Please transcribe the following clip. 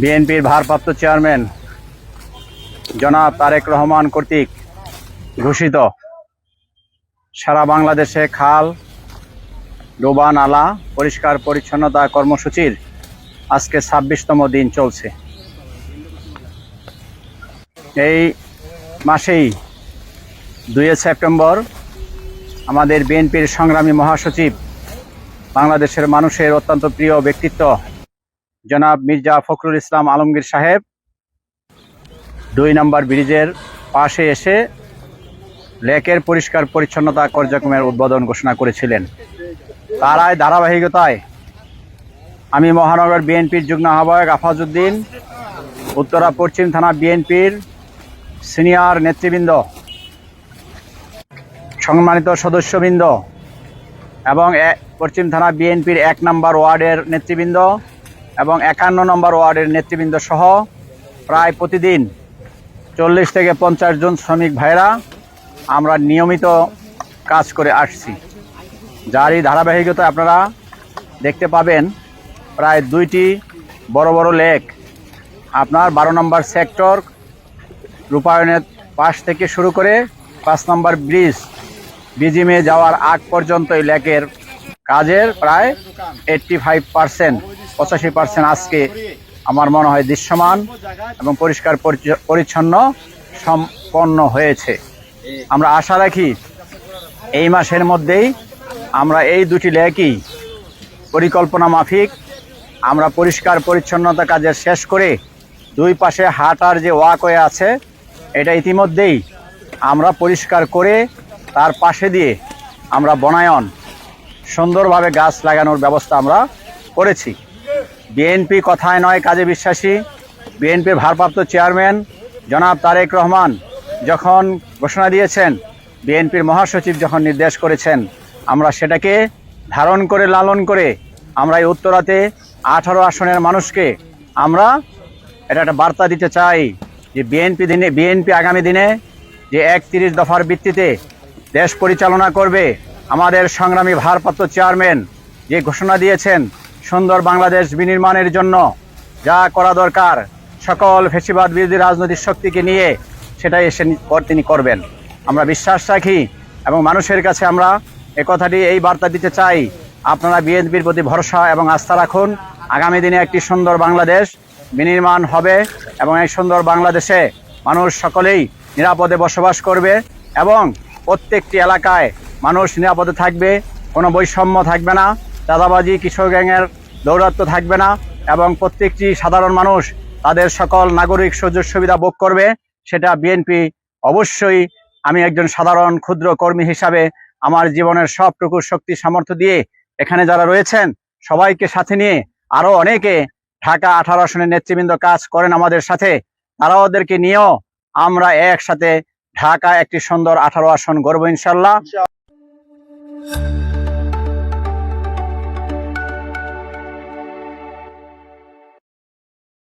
বিএনপির ভারপ্রাপ্ত চেয়ারম্যান জনাব তারেক রহমান কর্তৃক ঘোষিত সারা বাংলাদেশে খাল, ডোবা নালা, পরিষ্কার পরিচ্ছন্নতা কর্মসূচির আজকে ছাব্বিশতম দিন চলছে। এই মাসেই দুই সেপ্টেম্বর আমাদের বিএনপির সংগ্রামী মহাসচিব বাংলাদেশের মানুষের অত্যন্ত প্রিয় ব্যক্তিত্ব জনাব মির্জা ফখরুল ইসলাম আলমগীর সাহেব, দুই নম্বর ব্রিজের পাশে এসে লেকের পরিষ্কার পরিচ্ছন্নতা কার্যক্রমের উদ্বোধন ঘোষণা করেছিলেন। তারাই ধারাবাহিকতায় আমি মহানগর বিএনপির যুগ্ম আহ্বায়ক আফাজউদ্দিন, উত্তরা পশ্চিম থানা বিএনপির সিনিয়র নেতৃবৃন্দ, সম্মানিত সদস্যবৃন্দ এবং পশ্চিম থানা বিএনপির এক নম্বর ওয়ার্ডের নেতৃবৃন্দ এবং একান্ন নম্বর ওয়ার্ডের নেতৃবৃন্দ সহ প্রায় প্রতিদিন চল্লিশ থেকে পঞ্চাশ জন শ্রমিক ভাইরা আমরা নিয়মিত কাজ করে আসছি। যারই ধারাবাহিকতা আপনারা দেখতে পাবেন, প্রায় দুইটি বড় বড় লেক। আপনার বারো নম্বর সেক্টর রূপায়ণের পাশ থেকে শুরু করে পাঁচ নম্বর ব্রিজ, বিজিমে যাওয়ার আগ পর্যন্ত এই লেকের কাজের প্রায় এইট্টি ফাইভ পার্সেন্ট পঁচাশি পার্সেন্ট আজকে আমার মনে হয় দৃশ্যমান এবং পরিষ্কার পরিচ্ছ- পরিচ্ছন্ন সম্পন্ন হয়েছে। আমরা আশা রাখি এই মাসের মধ্যেই আমরা এই দুটি লেকই পরিকল্পনা মাফিক, আমরা পরিষ্কার পরিচ্ছন্নতা কাজের শেষ করে দুই পাশে হাঁটার যে ওয়াকওয়ে আছে, এটা ইতিমধ্যেই আমরা পরিষ্কার করে তার পাশে দিয়ে আমরা বনায়ন সুন্দরভাবে গাছ লাগানোর ব্যবস্থা আমরা করেছি। বিএনপি কথায় নয়, কাজে বিশ্বাসী। বিএনপির ভারপ্রাপ্ত চেয়ারম্যান জনাব তারেক রহমান যখন ঘোষণা দিয়েছেন, বিএনপির মহাসচিব যখন নির্দেশ করেছেন, আমরা সেটাকে ধারণ করে, লালন করে আমরা এই উত্তরাতে আঠারো আসনের মানুষকে আমরা এটা একটা বার্তা দিতে চাই যে বিএনপি দিনে, বিএনপি আগামী দিনে যে একত্রিশ দফার ভিত্তিতে দেশ পরিচালনা করবে আমাদের সংগ্রামী ভারপ্রাপ্ত চেয়ারম্যান যে ঘোষণা দিয়েছেন সুন্দর বাংলাদেশ বিনির্মাণের জন্য যা করা দরকার, সকল ফেসিবাদ বিরোধী রাজনৈতিক শক্তিকে নিয়ে সেটাই এসে তিনি করবেন। আমরা বিশ্বাস রাখি এবং মানুষের কাছে আমরা এ কথাটি এই বার্তা দিতে চাই। আপনারা বিএনপির প্রতি ভরসা এবং আস্থা রাখুন। আগামী দিনে একটি সুন্দর বাংলাদেশ বিনির্মাণ হবে এবং এই সুন্দর বাংলাদেশে মানুষ সকলেই নিরাপদে বসবাস করবে এবং প্রত্যেকটি এলাকায় মানুষ নিরাপদে থাকবে, কোনো বৈষম্য থাকবে না দাদাবাজি কিশোর গ্যাংয়ের দৌরাত্ম থাকবে না, এবং প্রত্যেকটি সাধারণ মানুষ তাদের সকল নাগরিক সুযোগ সুবিধা ভোগ করবে, সেটা বিএনপি অবশ্যই আমি একজন সাধারণ ক্ষুদ্র কর্মী হিসাবে আমার জীবনের সবটুকু শক্তি সামর্থ্য দিয়ে এখানে যারা রয়েছেন, সবাইকে সাথে নিয়ে আরও অনেকে ঢাকা আঠারো আসনের নেতৃবৃন্দ কাজ করেন আমাদের সাথে তারা ওদেরকে নিয়েও আমরা একসাথে ঢাকা একটি সুন্দর আঠারো আসন গর্ব ইনশাল্লাহ। Thank you.